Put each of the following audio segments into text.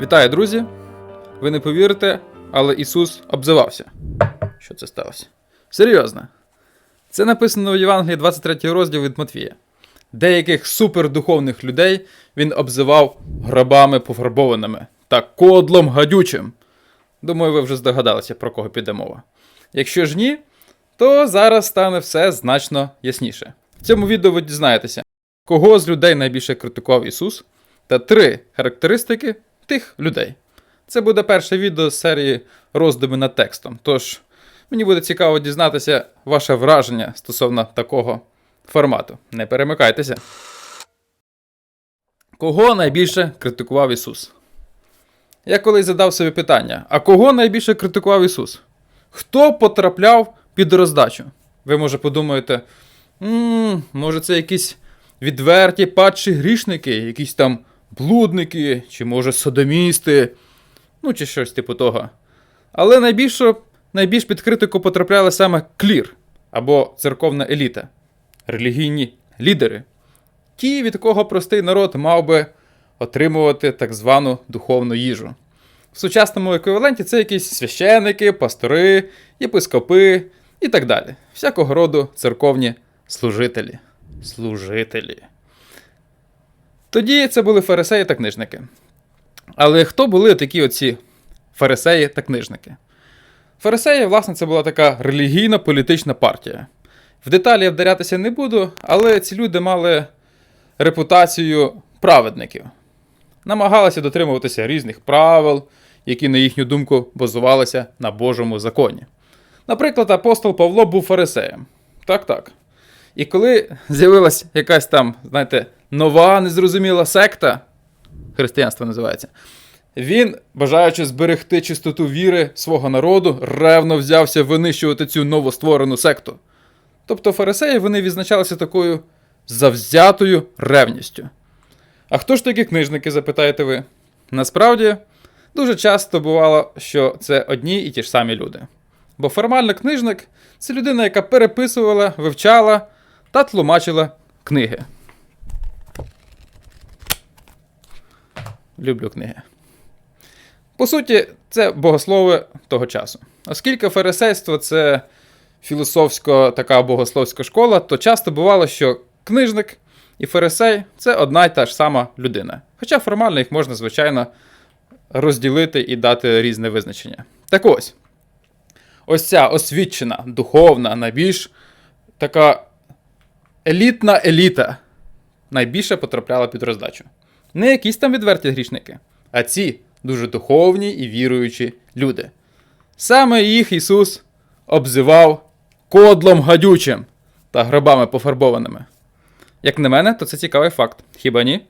Вітаю, друзі! Ви не повірите, але Ісус обзивався. Що це сталося? Серйозно. Це написано в Євангелії 23 розділ від Матвія. Деяких супердуховних людей він обзивав гробами пофарбованими та кодлом гадючим. Думаю, ви вже здогадалися, про кого піде мова. Якщо ж ні, то зараз стане все значно ясніше. В цьому відео ви дізнаєтеся, кого з людей найбільше критикував Ісус, та три характеристики тих людей. Це буде перше відео з серії роздуми над текстом. Тож мені буде цікаво дізнатися ваше враження стосовно такого формату. Не перемикайтеся. Кого найбільше критикував Ісус? Я колись задав собі питання: а кого найбільше критикував Ісус? Хто потрапляв під роздачу? Ви може подумаєте, «М, може, це якісь відверті падші грішники, якісь там блудники, чи може содомісти, ну чи щось типу того. Але найбільше, найбільш під критику потрапляли саме клір або церковна еліта, релігійні лідери, ті, від кого простий народ мав би отримувати так звану духовну їжу. В сучасному еквіваленті це якісь священики, пастори, єпископи і так далі. Всякого роду церковні служителі. Служителі. Тоді це були фарисеї та книжники. Але хто були такі оці фарисеї та книжники? Фарисеї, власне, це була така релігійна політична партія. В деталі я вдарятися не буду, але ці люди мали репутацію праведників, намагалися дотримуватися різних правил, які, на їхню думку, базувалися на Божому законі. Наприклад, апостол Павло був фарисеєм. Так, так. І коли з'явилась якась там, знаєте, нова незрозуміла секта, християнство називається, він, бажаючи зберегти чистоту віри свого народу, ревно взявся винищувати цю новостворену секту. Тобто фарисеї вони відзначалися такою завзятою ревністю. А хто ж такі книжники, запитаєте ви? Насправді, дуже часто бувало, що це одні і ті ж самі люди. Бо формально книжник це людина, яка переписувала, вивчала та тлумачила книги. Люблю книги. По суті, це богослови того часу. Оскільки фарисейство це філософсько така богословська школа, то часто бувало, що книжник і фарисей це одна й та ж сама людина. Хоча формально їх можна, звичайно, розділити і дати різне визначення. Так ось. Ось ця освічена, духовна, найбільш така елітна еліта найбільше потрапляла під роздачу. Не якісь там відверті грішники, а ці дуже духовні і віруючі люди. Саме їх Ісус обзивав кодлом гадючим та гробами пофарбованими. Як на мене, то це цікавий факт. Хіба ні?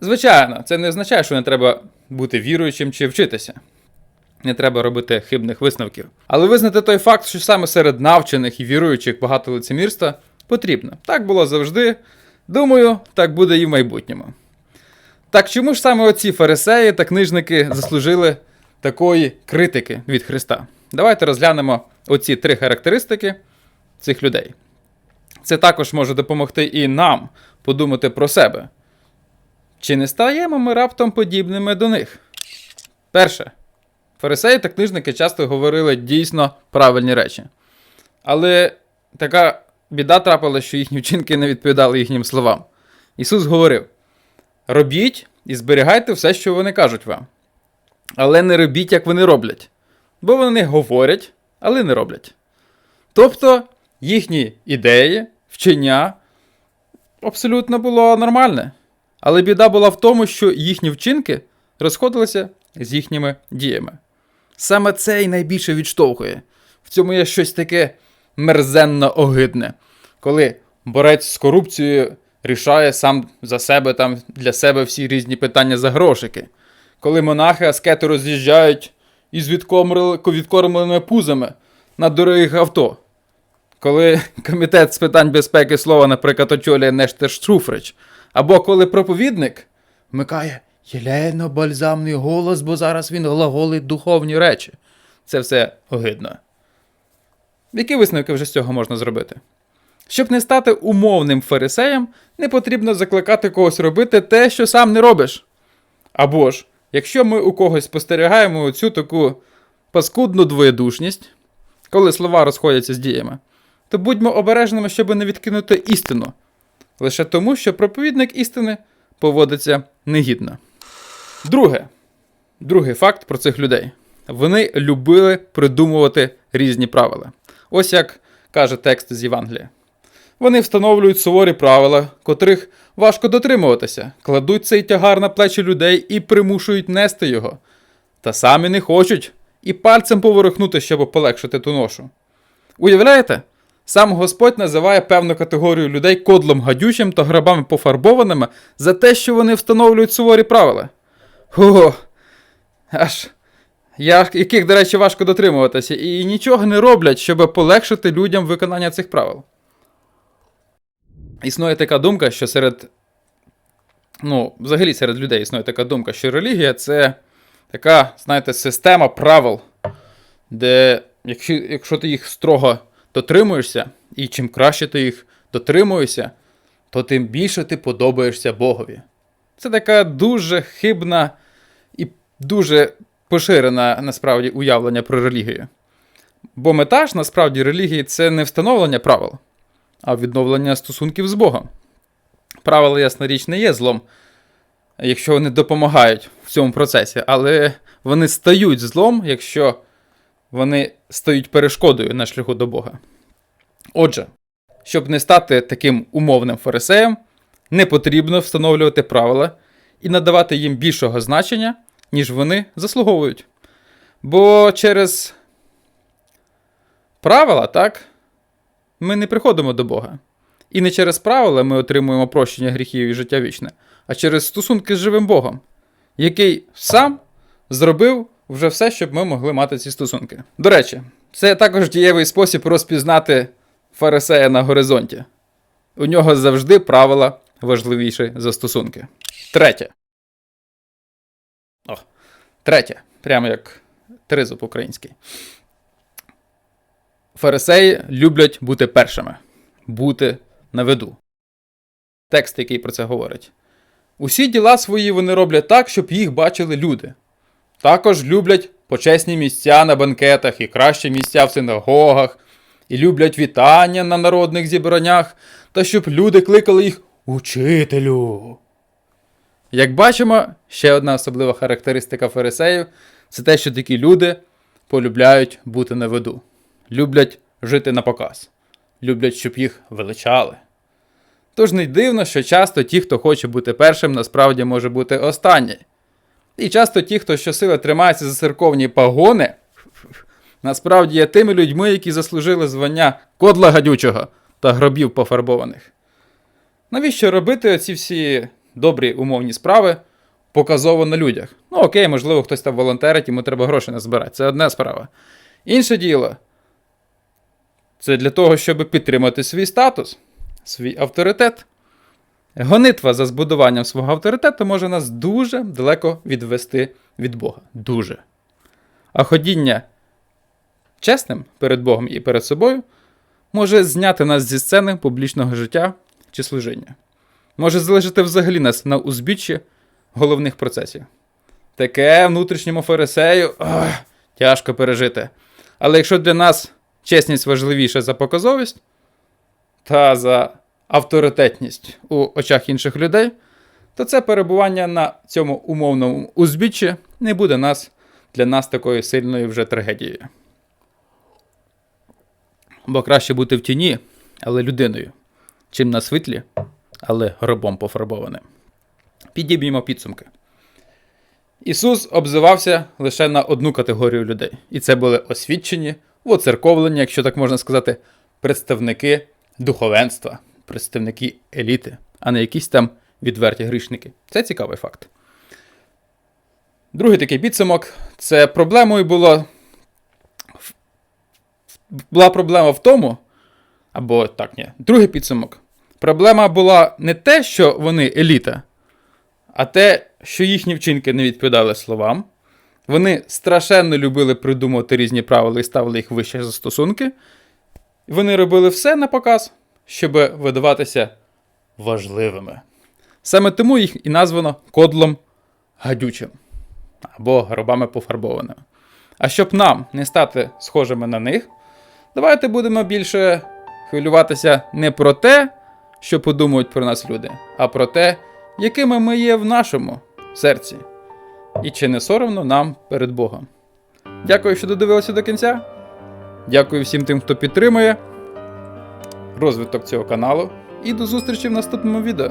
Звичайно, це не означає, що не треба бути віруючим чи вчитися. Не треба робити хибних висновків. Але визнати той факт, що саме серед навчених і віруючих багато лицемірства потрібно. Так було завжди. Думаю, так буде і в майбутньому. Так чому ж саме оці фарисеї та книжники заслужили такої критики від Христа? Давайте розглянемо оці три характеристики цих людей. Це також може допомогти і нам подумати про себе. Чи не стаємо ми раптом подібними до них? Перше. Фарисеї та книжники часто говорили дійсно правильні речі. Але така біда трапила, що їхні вчинки не відповідали їхнім словам. Ісус говорив: робіть і зберігайте все, що вони кажуть вам. Але не робіть, як вони роблять. Бо вони говорять, але не роблять. Тобто їхні ідеї, вчення абсолютно було нормальне. Але біда була в тому, що їхні вчинки розходилися з їхніми діями. Саме це і найбільше відштовхує. В цьому є щось таке мерзенно огидне, коли борець з корупцією рішає сам за себе там для себе всі різні питання за грошики. Коли монахи аскети роз'їжджають із відкормленими пузами на дорогих авто. Коли комітет з питань безпеки слова, наприклад, очолює Нештер Штруфрич, або коли проповідник вмикає єлейно-бальзамний голос, бо зараз він глаголить духовні речі. Це все огидно. Які висновки вже з цього можна зробити? Щоб не стати умовним фарисеєм, не потрібно закликати когось робити те, що сам не робиш. Або ж, якщо ми у когось спостерігаємо оцю таку паскудну двоєдушність, коли слова розходяться з діями, то будьмо обережними, щоб не відкинути істину, лише тому, що проповідник істини поводиться негідно. Друге, другий факт про цих людей. Вони любили придумувати різні правила. Ось як каже текст з Євангелія. Вони встановлюють суворі правила, котрих важко дотримуватися, кладуть цей тягар на плечі людей і примушують нести його. Та самі не хочуть і пальцем поворухнути, щоб полегшити ту ношу. Уявляєте? Сам Господь називає певну категорію людей кодлом гадючим та грабами пофарбованими за те, що вони встановлюють суворі правила. Ого, аж яких, до речі, важко дотримуватися, і нічого не роблять, щоб полегшити людям виконання цих правил. Існує така думка, що серед. Ну, взагалі серед людей існує така думка, що релігія це така, знаєте, система правил, де якщо, якщо ти їх строго дотримуєшся, і чим краще ти їх дотримуєшся, то тим більше ти подобаєшся Богові. Це така дуже хибна і дуже поширене насправді уявлення про релігію. Бо мета ж насправді релігії це не встановлення правил, а відновлення стосунків з Богом. Правила, ясна річ, не є злом, якщо вони допомагають в цьому процесі, але вони стають злом, якщо вони стають перешкодою на шляху до Бога. Отже, щоб не стати таким умовним фарисеєм, не потрібно встановлювати правила і надавати їм більшого значення, ніж вони заслуговують. Бо через правила, так, ми не приходимо до Бога. І не через правила ми отримуємо прощення гріхів і життя вічне, а через стосунки з живим Богом, який сам зробив вже все, щоб ми могли мати ці стосунки. До речі, це також дієвий спосіб розпізнати фарисея на горизонті. У нього завжди правила важливіші за стосунки. Третє. О, третє. Прямо як тризуб український. Фарисеї люблять бути першими, бути на виду. Текст, який про це говорить. Усі діла свої вони роблять так, щоб їх бачили люди. Також люблять почесні місця на банкетах і кращі місця в синагогах, і люблять вітання на народних зібраннях, та щоб люди кликали їх учителю. Як бачимо, ще одна особлива характеристика фарисеїв це те, що такі люди полюбляють бути на виду, люблять жити на показ, люблять, щоб їх величали. Тож не дивно, що часто ті, хто хоче бути першим, насправді може бути останній. І часто ті, хто щосили тримається за церковні пагони, насправді є тими людьми, які заслужили звання кодла гадючого та гробів пофарбованих. Навіщо робити ці всі добрі умовні справи показово на людях? Ну окей, можливо, хтось там волонтерить, йому треба гроші назбирати. Це одна справа. Інше діло. Це для того, щоб підтримати свій статус, свій авторитет. Гонитва за збудуванням свого авторитету може нас дуже далеко відвести від Бога. Дуже. А ходіння чесним перед Богом і перед собою може зняти нас зі сцени публічного життя чи служіння. Може залишити взагалі нас на узбіччі головних процесів. Таке внутрішньому фарисею ох, тяжко пережити. Але якщо для нас чесність важливіша за показовість та за авторитетність у очах інших людей, то це перебування на цьому умовному узбіччі не буде нас для нас такою сильною вже трагедією. Бо краще бути в тіні, але людиною, чим на світлі, але гробом пофарбованим. Підіб'ємо підсумки. Ісус обзивався лише на одну категорію людей, і це були освічені, воцерковлені, якщо так можна сказати, представники духовенства, представники еліти, а не якісь там відверті грішники. Це цікавий факт. Другий такий підсумок це проблемою було. Була проблема в тому, або так, ні, другий підсумок. Проблема була не те, що вони еліта, а те, що їхні вчинки не відповідали словам. Вони страшенно любили придумувати різні правила і ставили їх вище за стосунки. Вони робили все на показ, щоб видаватися важливими. Саме тому їх і названо кодлом гадючим або гробами пофарбованими. А щоб нам не стати схожими на них, давайте будемо більше хвилюватися не про те, що подумають про нас люди, а про те, якими ми є в нашому серці. І чи не соромно нам перед Богом. Дякую, що додивилися до кінця. Дякую всім тим, хто підтримує розвиток цього каналу. І до зустрічі в наступному відео.